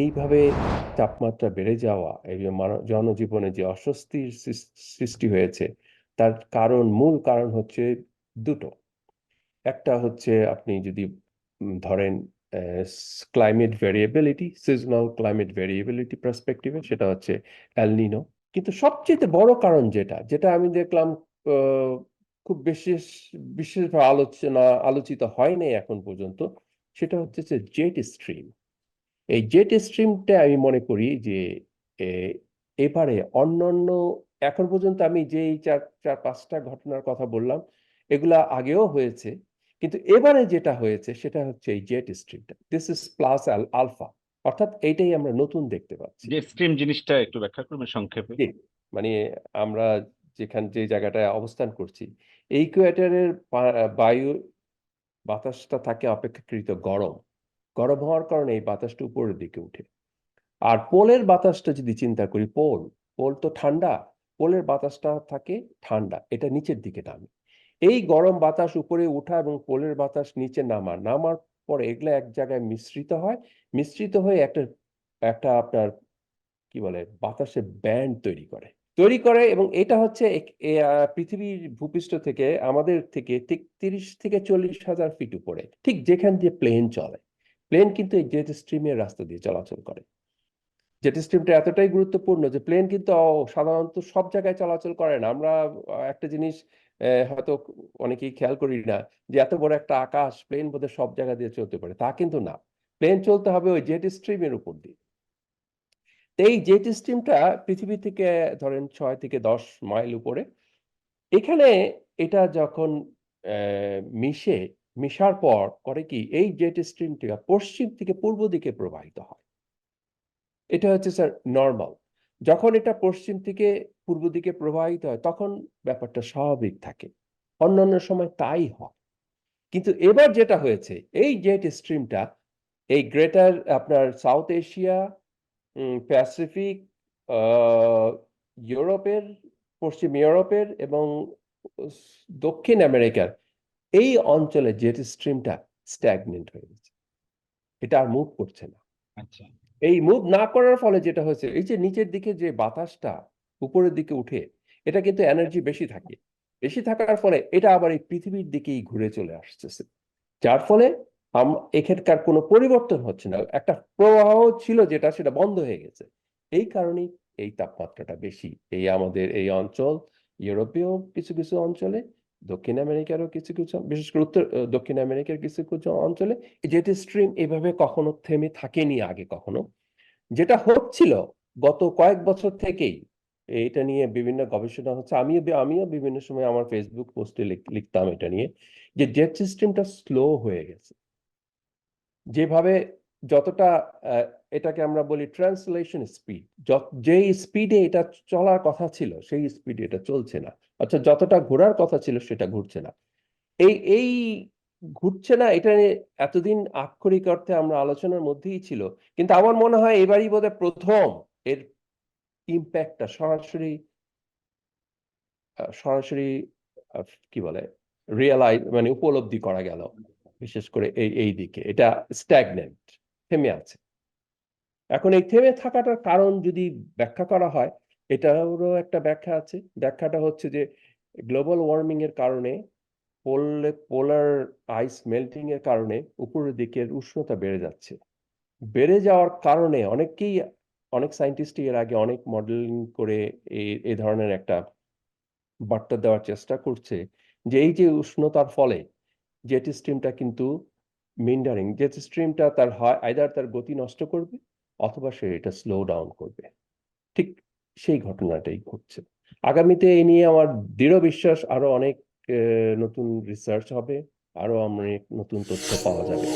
এইভাবে তাপমাত্রা বেড়ে যাওয়া এই জনজীবনে যে অস্বস্তির সৃষ্টি হয়েছে, তার কারণ, মূল কারণ হচ্ছে দুটো। একটা হচ্ছে আপনি যদি ধরেন climate variability seasonal climate variability পার্সপেক্টিভে সেটা হচ্ছে অ্যালনিনো কিন্তু সবচেয়ে বড় কারণ যেটা যেটা আমি দেখলাম খুব বিশেষ, বিশেষভাবে আলোচনা, আলোচিত হয়নি এখন পর্যন্ত, সেটা হচ্ছে যে জেট স্ট্রিম এই জেট স্ট্রিমটা আমি মনে করি যে এবারে অন্যান্য এখন পর্যন্ত আমি যেই চার চার পাঁচটা ঘটনার কথা বললাম এগুলা আগেও হয়েছে। কিন্তু এবারে যেটা হয়েছে সেটা হচ্ছে এই জেট স্ট্রিমটা দিস ইজ প্লাস আলফা অর্থাৎ এইটাই আমরা নতুন দেখতে পাচ্ছি। যে স্ট্রিম জিনিসটা একটু ব্যাখ্যা করবেন সংক্ষেপে? মানে আমরা যেখান যে জায়গাটায় অবস্থান করছি এই ইকুয়েটরের বায়ু বাতাসটা থাকে অপেক্ষাকৃত গরম। গরম হওয়ার কারণে এই বাতাসটা উপরের দিকে উঠে। আর পোলের বাতাসটা যদি চিন্তা করি, পোল পোল তো ঠান্ডা, পোলের বাতাসটা থাকে ঠান্ডা, এটা নিচের দিকে নামে। এই গরম বাতাস উপরে ওঠা এবং পোলের বাতাস নিচে নামা, নামার পরে এগুলো এক জায়গায় মিশ্রিত হয়। মিশ্রিত হয়ে একটা একটা আপনার কি বলে বাতাসের ব্যান্ড তৈরি করে। তৈরি করে এবং এটা হচ্ছে পৃথিবীর ভূপৃষ্ঠ থেকে আমাদের থেকে ঠিক তিরিশ থেকে চল্লিশ হাজার ফিট উপরে, ঠিক যেখান দিয়ে প্লেন চলে। প্লেন কিন্তু এই জেট স্ট্রিমের রাস্তা দিয়ে চলাচল করে। জেট স্ট্রিমটা এতটাই গুরুত্বপূর্ণ যে প্লেন কিন্তু সাধারণত সব জায়গায় চলাচল করে না। আমরা একটা জিনিস হয়তো অনেকেই খেয়াল করি না যে, এত বড় একটা আকাশ প্লেন বোধহয় সব জায়গা দিয়ে চলতে পারে। তা কিন্তু না। প্লেন চলতে হবে ওই জেট স্ট্রিমের উপর দিয়ে। এই জেট স্ট্রিমটা পৃথিবী থেকে, ধরেন, ছয় থেকে দশ মাইল উপরে, এখানে এটা যখন মিশে মিশার পর করে কি এই জেট স্ট্রিমটা পশ্চিম থেকে পূর্ব দিকে প্রবাহিত হয়। এটা হচ্ছে স্যার নর্মাল যখন এটা পশ্চিম থেকে পূর্ব দিকে প্রবাহিত হয়, তখন ব্যাপারটা স্বাভাবিক থাকে। অন্যান্য সময় তাই হয়। কিন্তু এবার যেটা হয়েছে, এই জেট স্ট্রিমটা এই গ্রেটার আপনার সাউথ এশিয়া প্যাসিফিক ইউরোপের, পশ্চিম ইউরোপের এবং দক্ষিণ আমেরিকার এই অঞ্চলে জেট স্ট্রিমটা স্ট্যাগনেন্ট হয়ে গেছে এটা আর মুভ করছে না। আচ্ছা। এই মুভ না করার ফলে যেটা হয়েছে এই যে নিচের দিকে যে বাতাসটা উপরের দিকে উঠে এটা কিন্তু এনার্জি বেশি থাকে। বেশি থাকার ফলে এটা আবার এই পৃথিবীর দিকেই ঘুরে চলে আসতেছে। যার ফলে এখানকার কোনো পরিবর্তন হচ্ছে না। একটা প্রবাহ ছিল যেটা সেটা বন্ধ হয়ে গেছে। এই কারণেই এই তাপমাত্রাটা বেশি। এই আমাদের এই অঞ্চল ইউরোপীয় কিছু কিছু অঞ্চলে দক্ষিণ আমেরিকারও কিছু কিছু, বিশেষ করে উত্তর দক্ষিণ আমেরিকার কিছু কিছু অঞ্চলে জেট স্ট্রিম এভাবে কখনো থেমে থাকেনি আগে কখনো। যেটা হচ্ছিল গত কয়েক বছর থেকেই, এটা নিয়ে বিভিন্ন গবেষণা হচ্ছে, আমিও আমিও বিভিন্ন সময় আমার ফেসবুক পোস্টে লিখতাম এটা নিয়ে, যে জেট সিস্টেমটা স্লো হয়ে গেছে। যেভাবে যতটা এটাকে আমরা বলি ট্রান্সলেশন স্পিড যেই স্পিডে এটা চলার কথা ছিল, সেই স্পিডে এটা চলছে না। আচ্ছা যতটা ঘোরার কথা ছিল, সেটা ঘুরছে না। এই এই ঘুরছে না, এটা এতদিন আক্ষরিক অর্থে আমরা আলোচনার মধ্যেই ছিল, কিন্তু আমার মনে হয় এবারই বোধহয় প্রথম এর ইম্প্যাক্টটা সরাসরি সরাসরি কি বলে রিয়েলাইজ মানে উপলব্ধি করা গেল, বিশেষ করে এই এই দিকে। এটা স্ট্যাগনেন্ট থেমে আছে। এখন এই থেমে থাকাটার কারণ যদি ব্যাখ্যা করা হয়, এটারও একটা ব্যাখ্যা আছে। ব্যাখ্যাটা হচ্ছে যে, গ্লোবাল ওয়ার্মিং এর কারণে পোলে, পোলার আইস মেল্টিং এর কারণে উপরের দিকের উষ্ণতা বেড়ে যাচ্ছে। বেড়ে যাওয়ার কারণে অনেকেই অনেক সায়েন্টিস্ট এর আগে অনেক মডেলিং করে এই এই ধরনের একটা বার্তা দেওয়ার চেষ্টা করছে যে, এই যে উষ্ণতার ফলে জেট স্ট্রিমটা কিন্তু মিন্ডারিং যে স্ট্রিমটা তার হয় আইদার তার গতি নষ্ট করবে, অথবা সে এটা স্লো ডাউন করবে। ঠিক সেই ঘটনাটাই ঘটছে। আগামীতে এ নিয়ে আমার দৃঢ় বিশ্বাস, আরও অনেক নতুন রিসার্চ হবে, আরও অনেক নতুন তথ্য পাওয়া যাবে।